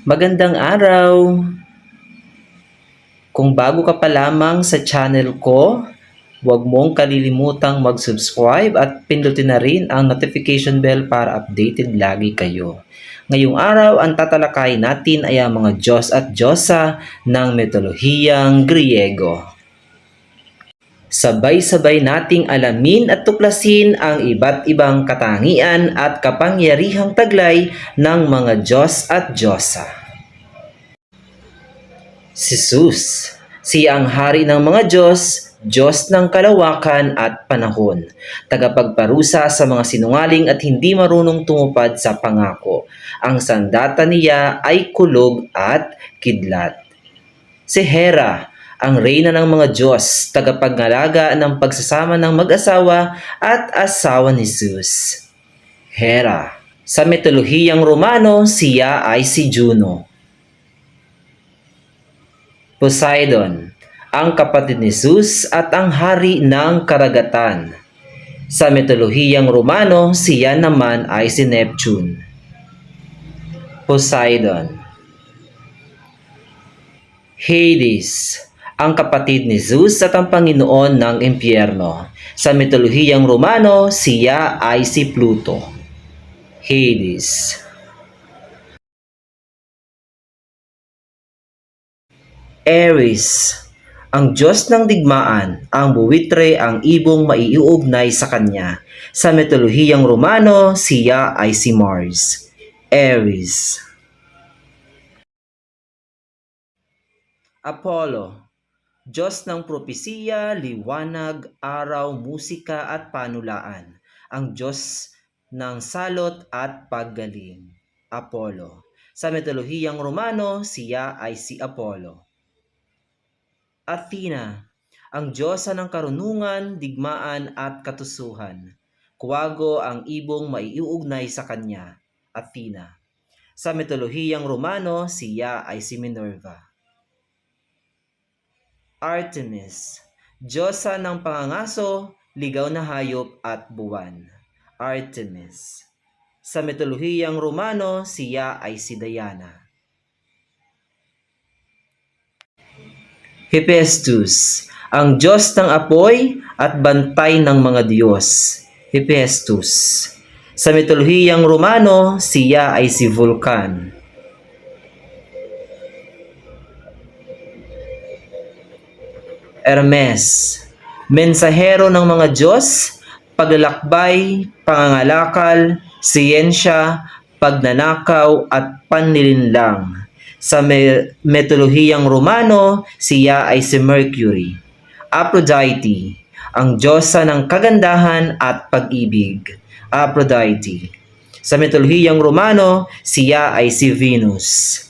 Magandang araw! Kung bago ka pa lamang sa channel ko, huwag mong kalilimutang mag-subscribe at pindutin na rin ang notification bell para updated lagi kayo. Ngayong araw, ang tatalakayin natin ay ang mga Diyos at Diyosa ng mitolohiyang Griego. Sabay-sabay nating alamin at tuklasin ang iba't ibang katangian at kapangyarihang taglay ng mga Diyos at Diyosa. Si Jesus, siya ang hari ng mga Diyos, Diyos ng kalawakan at panahon, tagapagparusa sa mga sinungaling at hindi marunong tumupad sa pangako. Ang sandata niya ay kulog at kidlat. Si Hera, ang reyna ng mga Diyos, tagapagngalaga ng pagsasama ng mag-asawa at asawa ni Zeus. Hera. Sa mitolohiyang Romano, siya ay si Juno. Poseidon, ang kapatid ni Zeus at ang hari ng karagatan. Sa mitolohiyang Romano, siya naman ay si Neptune. Poseidon. Hades, ang kapatid ni Zeus at ang Panginoon ng impyerno. Sa mitolohiyang Romano, siya ay si Pluto. Hades. Aries, ang Diyos ng digmaan, ang buwitre ang ibong maiuugnay sa kanya. Sa mitolohiyang Romano, siya ay si Mars. Aries. Apollo, Diyos ng propesiya, liwanag, araw, musika at panulaan. Ang Diyos ng salot at paggaling. Apollo. Sa mitolohiyang Romano, siya ay si Apollo. Athena, ang diyosa ng karunungan, digmaan at katusuhan. Kuwago ang ibong maiuugnay sa kanya, Athena. Sa mitolohiyang Romano, siya ay si Minerva. Artemis, diyosa ng pangangaso, ligaw na hayop at buwan. Artemis. Sa mitolohiyang Romano, siya ay si Diana. Hephaestus, ang Diyos ng apoy at bantay ng mga Diyos. Hephaestus. Sa mitolohiyang Romano, siya ay si Vulcan. Hermes, mensahero ng mga Diyos, paglalakbay, pangangalakal, siyensya, pagnanakaw at panlilinlang. Sa me- metolohiyang Romano, siya ay si Mercury. Aphrodite, ang diyosa ng kagandahan at pag-ibig. Aphrodite. Sa metolohiyang Romano, siya ay si Venus.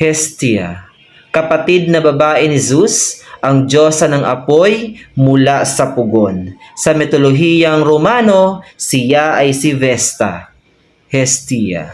Hestia, kapatid na babae ni Zeus, ang diyosa ng apoy mula sa pugon. Sa mitolohiyang Romano, siya ay si Vesta. Hestia.